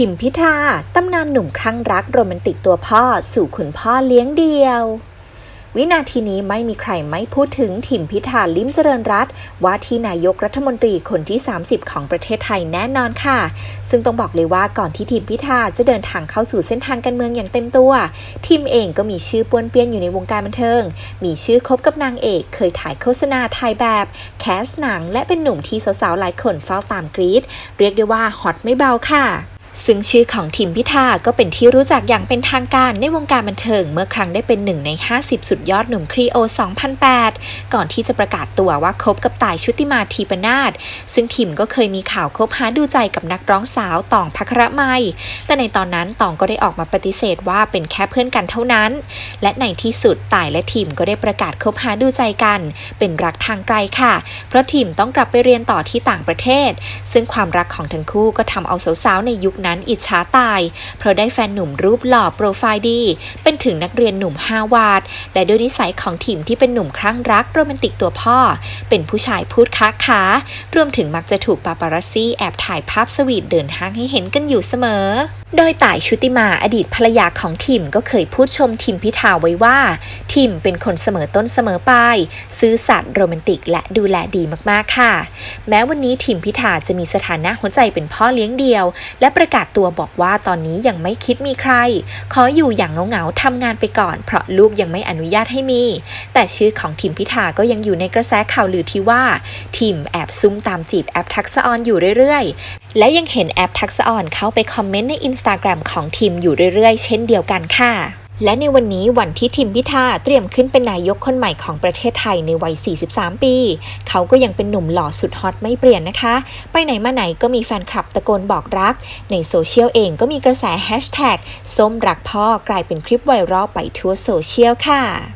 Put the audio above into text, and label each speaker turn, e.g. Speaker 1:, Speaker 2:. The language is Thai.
Speaker 1: ทิมพิธา ตำนานหนุ่มคลั่งรักโรแมนติกตัวพ่อสู่คุณพ่อเลี้ยงเดียว วินาทีนี้ไม่มีใครไม่พูดถึงทิมพิธาลิ้มเจริญรัตว่าที่นายกรัฐมนตรีคนที่ 30 ของประเทศไทยแน่นอนค่ะ ซึ่งต้องบอกเลยว่าก่อนที่ทิมพิธาจะเดินทางเข้าสู่เส้นทางการเมืองอย่างเต็มตัว ทิมเองก็มีชื่อป้วนเปี้ยนอยู่ในวงการบันเทิง มีชื่อคบกับนางเอก เคยถ่ายโฆษณาถ่ายแบบ แคสหนัง และเป็นหนุ่มที่สาวๆหลายคนเฝ้าตามกรีดเรียกได้ว่าฮอตไม่เบาค่ะ ซึ่งชื่อของทิมพิธาก็เป็นที่รู้จักอย่างเป็นทางการในวงการบันเทิงเมื่อครั้งได้เป็นหนึ่งใน 50 สุดยอดหนุ่มครีโอ 2008 ก่อนที่จะประกาศตัวว่าคบกับต่ายชุติมาทีปนาศซึ่งทิมก็เคยมีข่าวคบหาดูใจกับนักร้องสาวตองพัคระไมยแต่ในตอนนั้นตองก็ได้ออกมาปฏิเสธว่าเป็นแค่เพื่อนกันเท่านั้น และในที่สุดต่ายและทิมก็ได้ประกาศคบหาดูใจกัน เป็นรักทางไกลค่ะ เพราะทิมต้องกลับไปเรียนต่อที่ต่างประเทศ ซึ่งความรักของทั้งคู่ก็ทำเอาสาวๆในยุคนั้นอิจฉาตาย เพราะได้แฟนหนุ่มรูปหล่อโปรไฟล์ดี เป็นถึงนักเรียนหนุ่มฮาวาดและด้วยนิสัยของทีมที่เป็นหนุ่มคลั่งรักโรแมนติกตัวพ่อ เป็นผู้ชายพูดค้าขารวมถึงมักจะถูกปาปารัสซี่แอบถ่ายภาพสวีทเดินห้างให้เห็นกันอยู่เสมอ โดยต่ายชุติมาอดีตภรรยาของทิมก็เคยพูดชมทิมพิธาไว้ว่า ทิมเป็นคนเสมอต้นเสมอปลายซื่อสัตย์โรแมนติกและดูแลดีมากๆค่ะ แม้วันนี้ทิมพิธาจะมีสถานะหัวใจเป็นพ่อเลี้ยงเดียว และประกาศตัวบอกว่าตอนนี้ยังไม่คิดมีใคร ขออยู่อย่างเงาๆทำงานไปก่อน เพราะลูกยังไม่อนุญาตให้มี แต่ชื่อของทิมพิธาก็ยังอยู่ในกระแสข่าวลือที่ว่า ทิมแอบซุ่มตามจีบแอปทักษออนอยู่เรื่อยๆ และยังเห็นแอปทักษออนเข้าไปคอมเมนต์ในอินสตาแกรมของทิมอยู่เรื่อยๆ เช่นเดียวกันค่ะ และในวันนี้วันที่ทิมพิธาเตรียมขึ้นเป็นนายกคนใหม่ของประเทศไทยในวัย 43 ปี เขาก็ยังเป็นหนุ่มหล่อสุดฮอตไม่เปลี่ยนนะคะ ไปไหนมาไหนก็มีแฟนคลับตะโกนบอกรัก ในโซเชียลเองก็มีกระแสแฮชแท็กส้มรักพ่อกลายเป็นคลิปไวรัลไปทั่วโซเชียลค่ะ